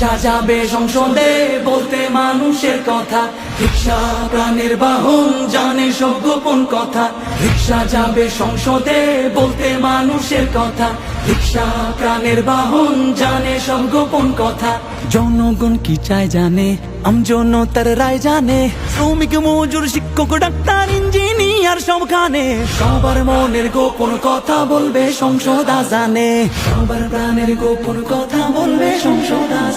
যাবে সংসদে বলতে মানুষের কথা। রিক্সা প্রাণের বাহন জানে সব গোপন কথা। রিক্সা যাবে সংসদে বলতে মানুষের কথা। রিক্সা প্রাণের বাহন জানে সব গোপন কথা। জনগণ কি চায় জানে? আমজনতার রায় জানে। শ্রমিক, মজুর, শিক্ষক, ডাক্তার, ইঞ্জিনিয়ার সবখানে সবার মনের গোপন কথা বলবে সংসদ জানে সবার প্রাণের গোপন কথা বলবে সংসদ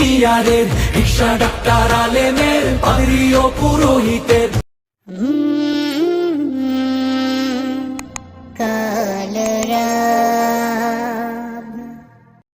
ইঞ্জিনিয়ারের রিক্সা ডাক্তার আলেমের পাদরি ও পুরোহিতের